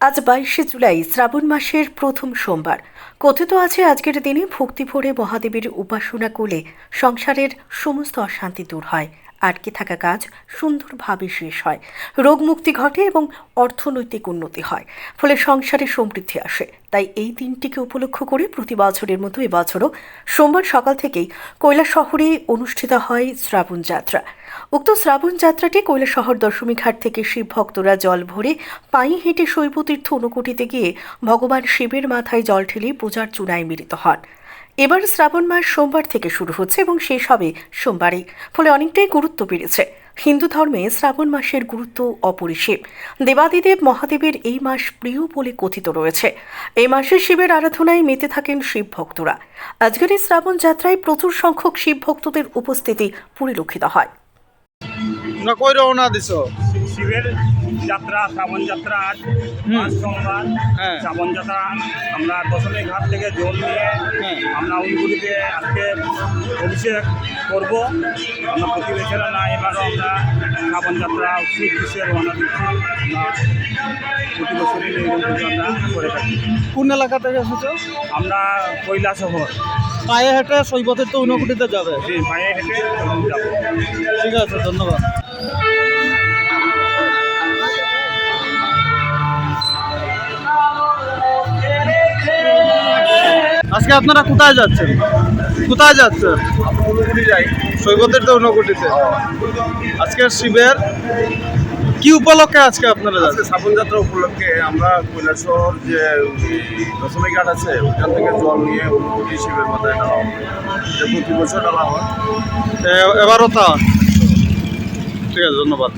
আজ বাইশে জুলাই, শ্রাবণ মাসের প্রথম সোমবার। কথিত আছে, আজকের দিনে ভক্তি ভরে মহাদেবের উপাসনা করলে সংসারের সমস্ত অশান্তি দূর হয়। আটকে থাকা কাজ সুন্দরভাবে শেষ হয়। রোগ মুক্তি ঘটে এবং অর্থনৈতিক উন্নতি হয়। ফলে সংসারে সমৃদ্ধি আসে। তাই এই দিনটিকে উপলক্ষ করে প্রতি বছরের মতো এবছরও সোমবার সকাল থেকেই কৈলাস শহরে অনুষ্ঠিত হয় শ্রাবণ যাত্রা। উক্ত শ্রাবণ যাত্রাটি কৈলাসহর দশমী ঘাট থেকে শিব ভক্তরা জল ভরে পায়ে হেঁটে শৈবতীর্থ অনুকুটিতে গিয়ে ভগবান শিবের মাথায় জল ঢেলে পূজার চূড়ায় মিলিত হন। এবার শ্রাবণ মাস সোমবার থেকে শুরু হচ্ছে এবং শেষ হবে সোমবারই, ফলে অনেকটাই গুরুত্ব বেড়েছে। হিন্দু ধর্মে শ্রাবণ মাসের গুরুত্ব অপরিসীম। দেবাদিদেব মহাদেবের এই মাস প্রিয় বলে কথিত রয়েছে। এই মাসে শিবের আরাধনায় মেতে থাকেন শিব ভক্তরা। আজকের এই শ্রাবণ যাত্রায় প্রচুর সংখ্যক শিব ভক্তদের উপস্থিতি পরিলক্ষিত হয়। না কই রওনা দিছ? শিবের যাত্রা শ্রাবণ যাত্রা আজ সোমবার। হ্যাঁ। শ্রাবণ যাত্রা আমরা দশমী ঘাট থেকে জল নিয়ে হ্যাঁ। আমরা উনগুলিতে আজকে অভিষেক করব। আমরা প্রতি বছরে না এবারও আমরা শ্রাবণ যাত্রা শিব বিশ্বে রওনা দিচ্ছি। আমরা প্রতি বছরই আমরা করে থাকি। কোন এলাকা থেকে এসেছ? আমরা কৈলাসহর। পায়ে হেঁটে শৈবতের তো উনকুটিতে যাবে পায়ে হেঁটে যাব। ঠিক আছে ধন্যবাদ। আজকে আপনারা কোথায় যাচ্ছেন? কোথায় যাচ্ছেন? যাই শৈবতের তো উনকুটিতে আজকে শিবের কি উপলক্ষে আজকে আপনারা আজকে শ্রাবণ যাত্রা উপলক্ষে আমরা কৈলাসহর যে দশমী ঘাট আছে ওইখান থেকে জল নিয়ে শিবের মাথায় ঢালা হবে প্রতি বছর ঢালা হয়। এবারও তা? ঠিক আছে ধন্যবাদ